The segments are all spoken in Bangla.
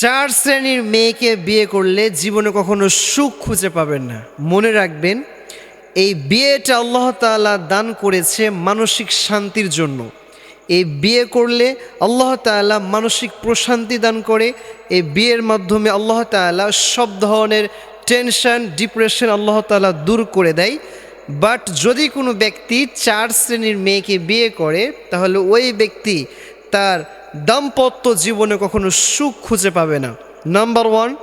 চার শ্রেণির মেয়েকে বিয়ে করলে জীবনে কখনো সুখ খুঁজে পাবেন না। মনে রাখবেন, এই বিয়েটা আল্লাহ তাআলা দান করেছে মানসিক শান্তির জন্য। এই বিয়ে করলে আল্লাহ তাআলা মানসিক প্রশান্তি দান করে। এই বিয়ের মাধ্যমে আল্লাহ তাআলা সব ধরনের টেনশন, ডিপ্রেশন আল্লাহ তাআলা দূর করে দেয়। বাট যদি কোনো ব্যক্তি চার শ্রেণির মেয়েকে বিয়ে করে, তাহলে ওই ব্যক্তি তার দাম্পত্য জীবনে কখনো সুখ খুঁজে পাবে না। নাম্বার ওয়ান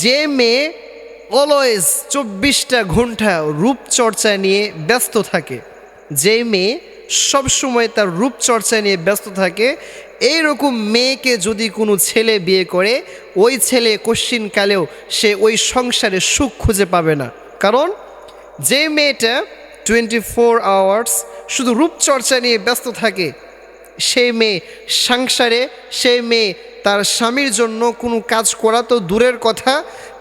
যে মেয়ে অলওয়েজ চব্বিশটা ঘণ্টা রূপচর্চা নিয়ে ব্যস্ত থাকে যে মেয়ে সবসময় তার রূপচর্চা নিয়ে ব্যস্ত থাকে, এইরকম মেয়েকে যদি কোনো ছেলে বিয়ে করে, ওই ছেলে কশ্চিনকালেও সে ওই সংসারে সুখ খুঁজে পাবে না। কারণ যে মেয়েটা টোয়েন্টি ফোর আওয়ার্স শুধু রূপচর্চা নিয়ে ব্যস্ত থাকে সেই মেয়ে সংসারে, সেই মেয়ে তার স্বামীর জন্য কোনো কাজ করা তো দূরের কথা।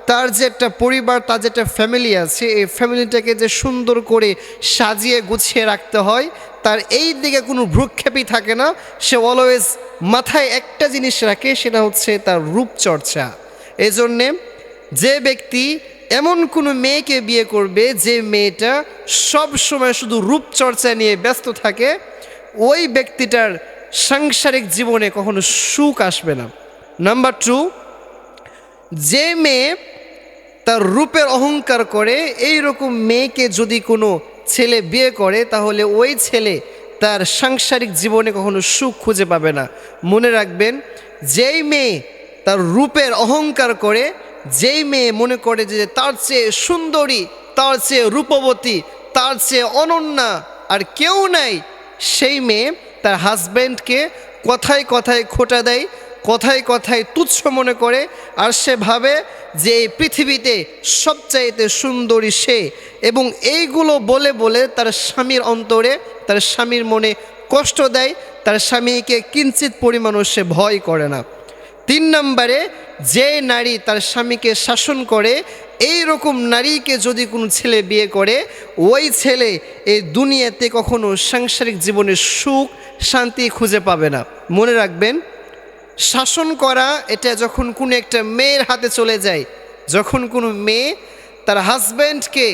তার যে একটা পরিবার, তার যে একটা ফ্যামিলি আছে, এই ফ্যামিলিটাকে যে সুন্দর করে সাজিয়ে গুছিয়ে রাখতে হয়, তার এই দিকে কোনো ভ্রুক্ষেপই থাকে না। সে অলওয়েজ মাথায় একটা জিনিস রাখে, সেটা হচ্ছে তার রূপচর্চা এই জন্যে যে ব্যক্তি এমন কোনো মেয়েকে বিয়ে করবে, যে মেয়েটা সব সময় শুধু রূপচর্চা নিয়ে ব্যস্ত থাকে, ওই ব্যক্তিটার সাংসারিক জীবনে কখনো সুখ আসবে না। নাম্বার টু যে মেয়ে তার রূপের অহংকার করে এই রকম মেয়েকে যদি কোনো ছেলে বিয়ে করে, তাহলে ওই ছেলে তার সাংসারিক জীবনে কখনো সুখ খুঁজে পাবে না। মনে রাখবেন, যেই মেয়ে তার রূপের অহংকার করে, যেই মেয়ে মনে করে যে তার চেয়ে সুন্দরী, তার চেয়ে রূপবতী, তার চেয়ে অনন্যা আর কেউ নাই, সেই মেয়ে তার হাজব্যান্ডকে কথায় কথায় খোটা দেয়, কথায় কথায় তুচ্ছ মনে করে, আর সে ভাবে যে এই পৃথিবীতে সবচাইতে সুন্দরী সে। এবং এইগুলো বলে বলে তার স্বামীর অন্তরে, তার স্বামীর মনে কষ্ট দেয়, তার স্বামীকে কিঞ্চিত পরিমাণও সে ভয় করে না। তিন নম্বরে, যে নারী তার স্বামীকে শাসন করে এই রকম নারীকে যদি কোনো ছেলে বিয়ে করে, ওই ছেলে এই দুনিয়াতে কখনো সাংসারিক জীবনে সুখ শান্তি খুঁজে পাবে না। মনে রাখবেন, শাসন করা এটা যখন কোনো একটা মেয়ের হাতে চলে যায়, যখন কোনো মেয়ে তার হাজব্যান্ডকে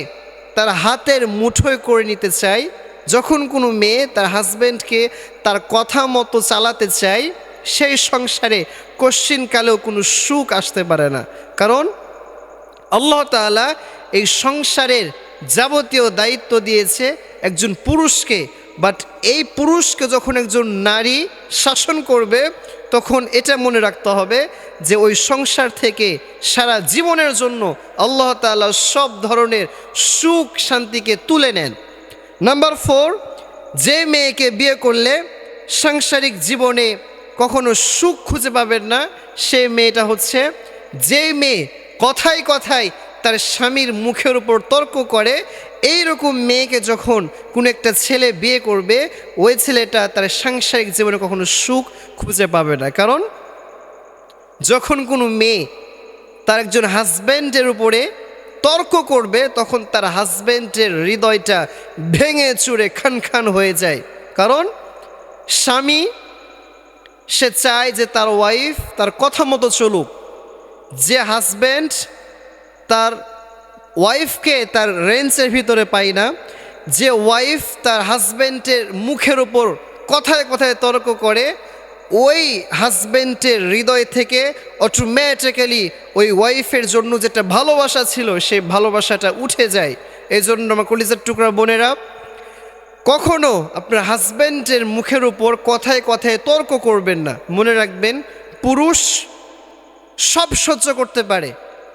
তার হাতের মুঠোয় করে নিতে চায়, যখন কোনো মেয়ে তার হাজব্যান্ডকে তার কথা মতো চালাতে চায়, সেই সংসারে কশ্চিনকালেও কোনো সুখ আসতে পারে না। কারণ আল্লাহ তাআলা এই সংসারের যাবতীয় দায়িত্ব দিয়েছে একজন পুরুষকে বাট এই পুরুষকে যখন একজন নারী শাসন করবে, তখন এটা মনে রাখতে হবে যে ওই সংসার থেকে সারা জীবনের জন্য আল্লাহ তাআলা সব ধরনের সুখ শান্তিকে তুলে নেন। নাম্বার ফোর যে মেয়েকে বিয়ে করলে সাংসারিক জীবনে কখনো সুখ খুঁজে পাবেন না, সে মেয়েটা হচ্ছে, যে মেয়ে কথায় কথায় তার স্বামীর মুখের উপর তর্ক করে এই রকম মেয়েকে যখন কোনো একটা ছেলে বিয়ে করবে, ওই ছেলেটা তার সাংসারিক জীবনে কখনো সুখ খুঁজে পাবে না। কারণ যখন কোনো মেয়ে তার একজন হাজব্যান্ডের উপরে তর্ক করবে, তখন তার হাজব্যান্ডের হৃদয়টা ভেঙে চুরে খান খান হয়ে যায়। কারণ স্বামী, সে চায় যে তার ওয়াইফ তার কথা মতো চলুক। যে হাজব্যান্ড তার ওয়াইফকে তার রেঞ্জের ভিতরে পাই না। যে ওয়াইফ তার হাজব্যান্ডের মুখের ওপর কথায় কথায় তর্ক করে, ওই হাজব্যান্ডের হৃদয় থেকে অটোমেটিক্যালি ওই ওয়াইফের জন্য যেটা ভালোবাসা ছিল, সেই ভালোবাসাটা উঠে যায়। এই জন্য আমার কলিজার টুকরা বোনেরা, কখনো আপনার হাজব্যান্ডের মুখের উপর কথায় কথায় তর্ক করবেন না। মনে রাখবেন, পুরুষ সব সহ্য করতে পারে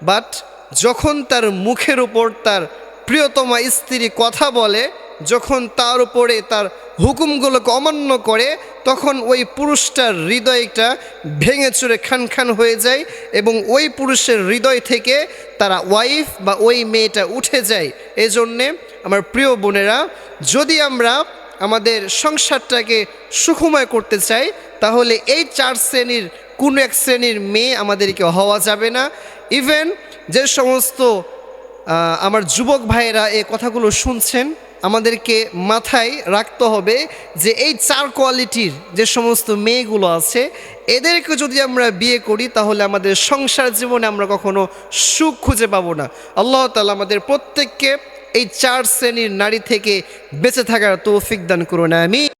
বাট যখন তার মুখের উপর তার প্রিয়তমা স্ত্রী কথা বলে, যখন তার উপরে তার হুকুমগুলোকে অমান্য করে, তখন ওই পুরুষটার হৃদয়টা ভেঙে চুরে খান খান হয়ে যায় এবং ওই পুরুষের হৃদয় থেকে তারা ওয়াইফ বা ওই মেয়েটা উঠে যায়। এজন্যে আমার প্রিয় বোনেরা, যদি আমরা আমাদের সংসারটাকে সুখময় করতে চাই, তাহলে এই চার শ্রেণির, কোনো এক শ্রেণির মেয়ে আমাদেরকে হওয়া যাবে না। ইভেন যে সমস্ত আমার যুবক ভাইয়েরা এই কথাগুলো শুনছেন, আমাদেরকে মাথায় রাখতে হবে যে এই চার কোয়ালিটির যে সমস্ত মেয়েগুলো আছে, এদেরকে যদি আমরা বিয়ে করি, তাহলে আমাদের সংসার জীবনে আমরা কখনো সুখ খুঁজে পাবো না। আল্লাহ তালা আমাদের প্রত্যেককে এই চার শ্রেণির নারী থেকে বেঁচে থাকার তৌফিক দান করুন আমি